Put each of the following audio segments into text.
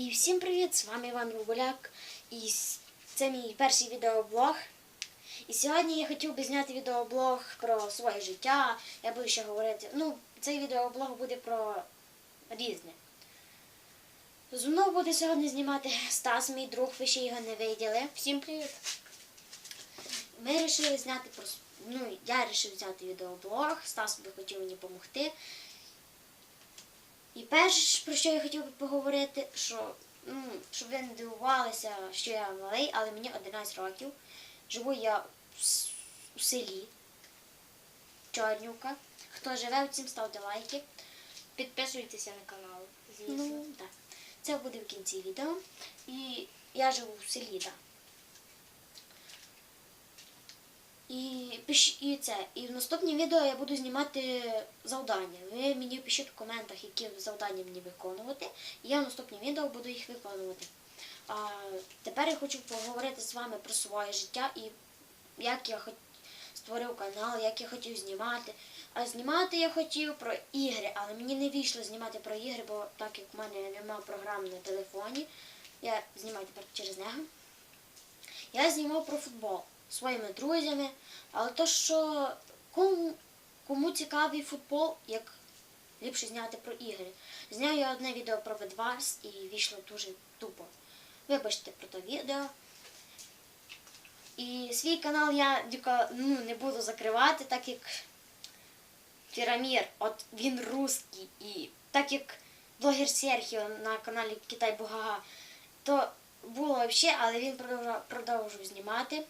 І всім привіт! З вами Іван Руболяк. І це мій перший відеоблог. І сьогодні я хотів би зняти відеоблог про своє життя. Я буду ще говорити. Ну, цей відеоблог буде про різне. Мною буде сьогодні знімати Стас, мій друг, ви ще його не виділи. Всім привіт! Ми вирішили зняти. Ну, я вирішив зняти відеоблог, Стас би хотів мені допомогти. І перше, про що я хотів би поговорити, що, ну, щоб ви не дивувалися, що я малий, але мені 11 років. Живу я в у селі Чорнюка. Хто живе, всім ставте лайки. Підписуйтеся на канал, звісно. Ну, так. Це буде в кінці відео. І я живу в селі, так. І, пиш, і це. І в наступному відео я буду знімати завдання. Ви мені пишіть в коментах, які завдання мені виконувати. І я в наступному відео буду їх виконувати. А тепер я хочу поговорити з вами про своє життя і як я хот... створив канал, як я хотів знімати. А знімати я хотів про ігри, але мені не вийшло знімати про ігри, бо так як в мене немає програм на телефоні, я знімаю тепер через нього. Я знімав про футбол своїми друзями, але то, що кому, кому цікавий футбол, як ліпше зняти про ігри. Зняв я одне відео про Бедварс і вийшло дуже тупо. Вибачте про те відео. І свій канал я ну, не буду закривати, так як Фірамір, от він русський, і так як блогер Серхіо на каналі Китай Бугага, то було взагалі, але він продовжав, продовжив знімати.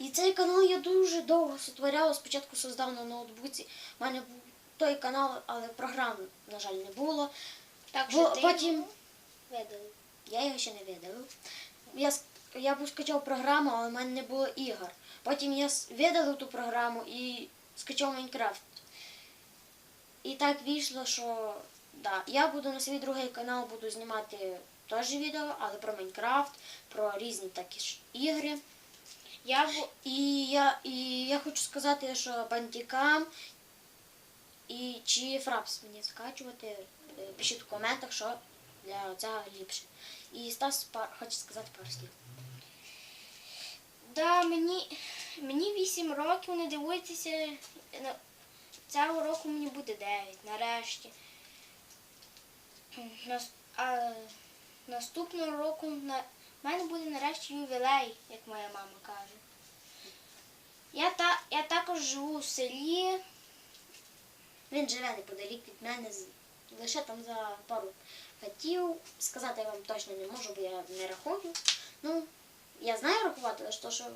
І цей канал я дуже довго сотворяла. Спочатку создав на ноутбуці. У мене був той канал, але програм, на жаль, не було. Так що ти потім- його. Я його ще не видалив. Я, я був скачав програму, але в мене не було ігор. Потім я видалив ту програму і скачав Майнкрафт. І так вийшло, що да, я буду на свій другий канал буду знімати теж відео, але про Майнкрафт, про різні такі ж ігри. Я. І я, і я хочу сказати, що бандікам і чи фрапс мені скачувати, е, пишіть в коментах, що для цього ліпше. І Стас пар, хоче сказати пару слів. да, мені... мені 8 років, не дивуйтеся. Цього року мені буде 9, нарешті. А... Наступного року на... в мене буде нарешті ювілей, як моя мама каже. Я, та... я також живу в селі. Він живе неподалік від мене, лише там за пару хатів. Сказати я вам точно не можу, бо я не рахую. Ну, я знаю рахувати, але то, що,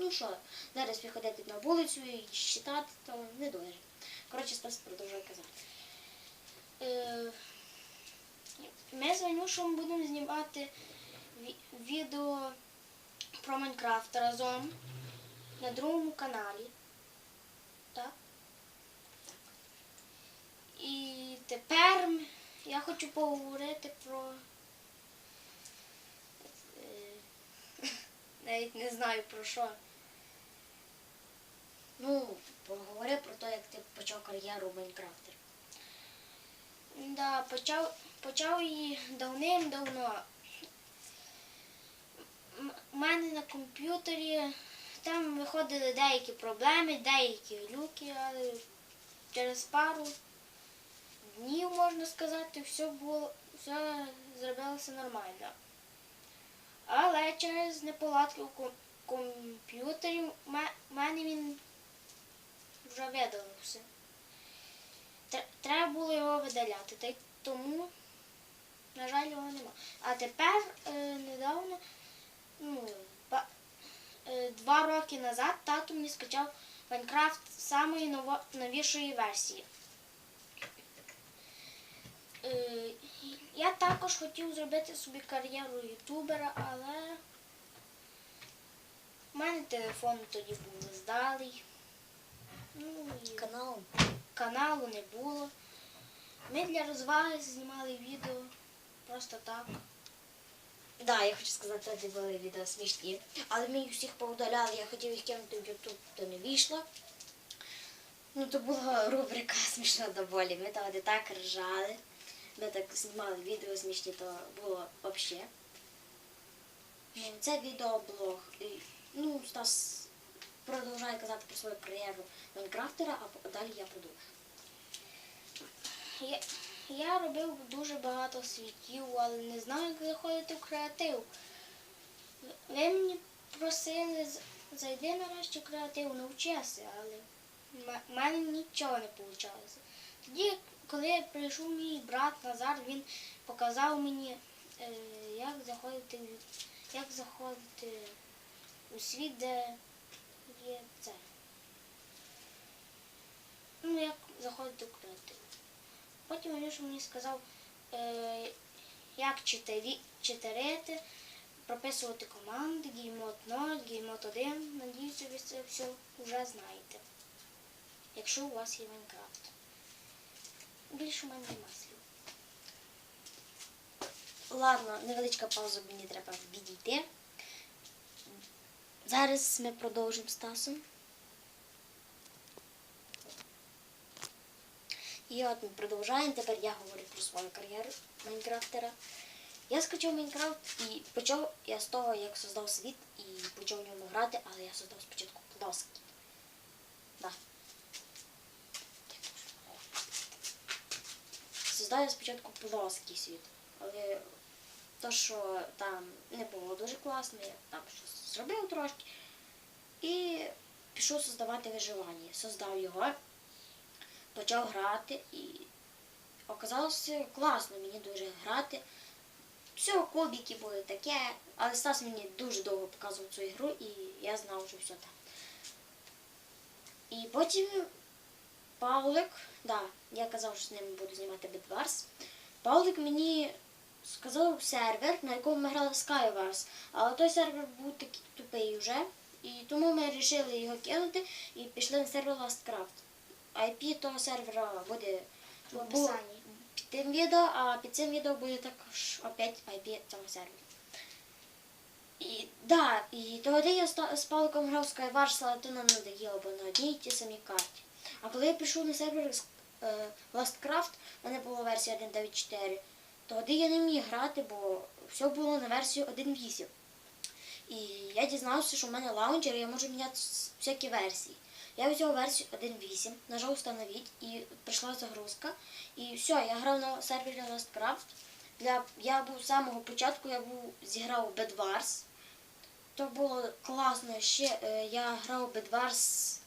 ну що, зараз виходити на вулицю і читати, то не дуже. Коротше, Стас продовжує казати. Е, Ми з Ванюшем будемо знімати відео про Майнкрафт разом на другому каналі. Так? І тепер я хочу поговорити про. е, Навіть не знаю про що. Ну, поговори про те, як ти почав кар'єру Майнкрафтер. Да, почав, почав її давним-давно. У мене на комп'ютері там виходили деякі проблеми, деякі глюки, але через пару днів, можна сказати, все було, все зробилося нормально. Але через неполадки у комп'ютері в мене він вже видалився. Тр- Треба було його видаляти, тому, на жаль, його нема. А тепер е, недавно, ну, е, два роки назад тато мені скачав Майнкрафт самої ново- новішої версії. Е, я також хотів зробити собі кар'єру ютубера, але в мене телефон тоді був нездалий. Ну, і Канал. каналу не було. Ми для розваги знімали відео просто так. Да, я хочу сказати, це були відео смішні. Але їх всіх поудаляли, я хотів їх кинути в Ютуб, то не вийшло. Ну, то була рубрика смішно доволі. Ми тоді так ржали. ми так знімали відео смішні, то було взагалі. Ну, Це відеоблог. І, Ну, Стас продовжує казати про свою кар'єру Майнкрафтера, а далі я продовжу. Я, робив дуже багато світів, але не знаю, як заходити в креатив. Ви мені просили, зайди нарешті в креатив, навчися, але в мене нічого не вийшло. Тоді, коли прийшов мій брат Назар, він показав мені, е, як заходити, як заходити у світ, де є це. Ну, як заходити в креатив. Потім Ілюша мені сказав, е, як читерити, прописувати команди, геймод 0, геймод 1. Надіюся, ви це все вже знаєте. Якщо у вас є Майнкрафт. Більше у мене нема слів. Ладно, невеличка пауза, мені треба відійти. Зараз ми продовжимо з Стасом. І от ми продовжуємо. Тепер я говорю про свою кар'єру Майнкрафтера. Я скачав Майнкрафт і почав я з того, як создав світ і почав в ньому грати, але я создав спочатку плоский. Да. Создав я спочатку плоский світ. Але то, що там не було дуже класно, я там щось зробив трошки. І пішов создавати виживання. Создав його, почав грати і оказалося класно мені дуже грати. Все, кубики були таке, але Стас мені дуже довго показував цю ігру і я знав, що все там. І потім Павлик, да, я казав, що з ним буду знімати Bedwars. Павлик мені сказав сервер, на якому ми грали в Skywars, але той сервер був такий тупий вже, і тому ми вирішили його кинути і пішли на сервер LastCraft. IP того сервера буде В описанні. під тим відео, а під цим відео буде також опять IP цього сервера. І, да, і тоді я з Павликом грав Skywars, нам надоїло, бо на одній і тій самій карті. А коли я прийшов на сервер е, LastCraft, в мене була версія 1.9.4, тоді я не міг грати, бо все було на версію 1.8. І я дізнався, що в мене лаунчер, і я можу міняти всякі версії. Я взяв версію 1.8, нажав встановити і прийшла загрузка. І все, я грав на сервері LastCraft. Для, я був з самого початку, я був зіграв Bedwars. То було класно. Ще е, я грав Bedwars.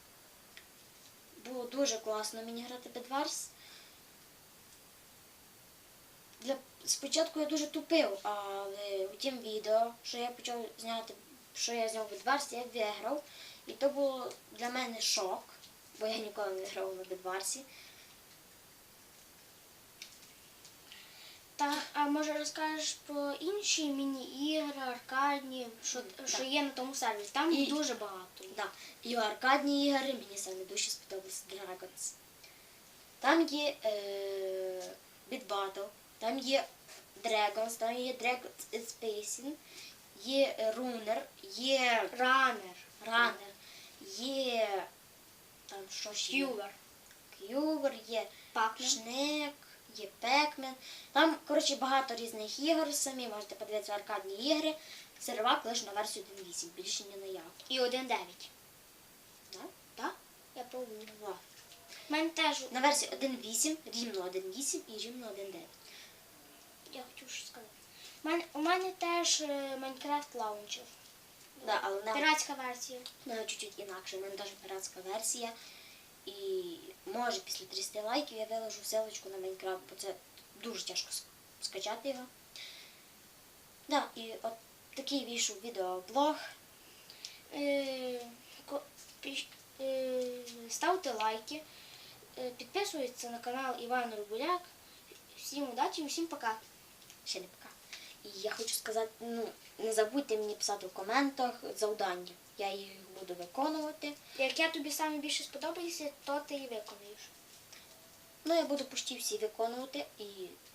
Було дуже класно мені грати Bedwars. Для, спочатку я дуже тупив, але у тім відео, що я почав зняти, що я зняв Bedwars, я виграв. І то було для мене шок, бо я ніколи не грав на Bedwars. Та, а може розкажеш про інші міні-ігри, аркадні, що, що є на тому сервісі? Там І- дуже багато. Да. І аркадні ігри мені саме дуже сподобався Dragons. Там є е, Beat Battle, там є Dragons, там є Dragons Spacing, є е, Runner, є Ранер, Runner, є там що ще є? Кювер, Кювер, є Пакмен. Шнек, є Пекмен. Там, коротше, багато різних ігор самі, можете подивитися аркадні ігри. Сервак лише на версію 1.8, більше ні на як. І 1.9. Да? Так? Я. У мене теж, На версії 1.8, рівно 1.8 і рівно 1.9. я хотів щось сказати. У мене, у мене теж е, Майнкрафт лаунчер. Да, але на, Піратська версія. на чуть-чуть інакше. У мене теж піратська версія. І може після 300 лайків я виложу ссылочку на Майнкрафт, бо це дуже тяжко скачати його. Да, і от такий вийшов відеоблог. Е, ко- піш- е, ставте лайки, е, підписуйтесь на канал Іван Рубуляк. Всім удачі і всім пока. Ще не пока. І я хочу сказати, ну, не забудьте мені писати в коментах завдання. Я їх буду виконувати. Як я тобі саме більше сподобається, то ти і виконуєш. Ну, я буду почти всі виконувати і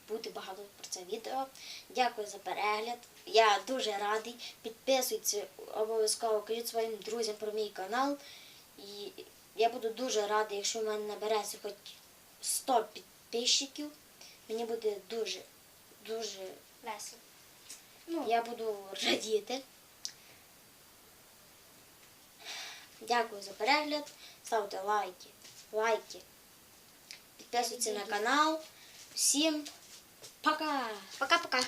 буде багато про це відео. Дякую за перегляд. Я дуже радий. Підписуйтесь обов'язково, кажіть своїм друзям про мій канал. І я буду дуже радий, якщо в мене набереться хоч 100 підписчиків. Мені буде дуже, дуже. Весело. Ну, Я буду радіти. Дякую за перегляд. Ставте лайки. Лайки. Підписуйтесь на канал. Всім пока! Пока-пока.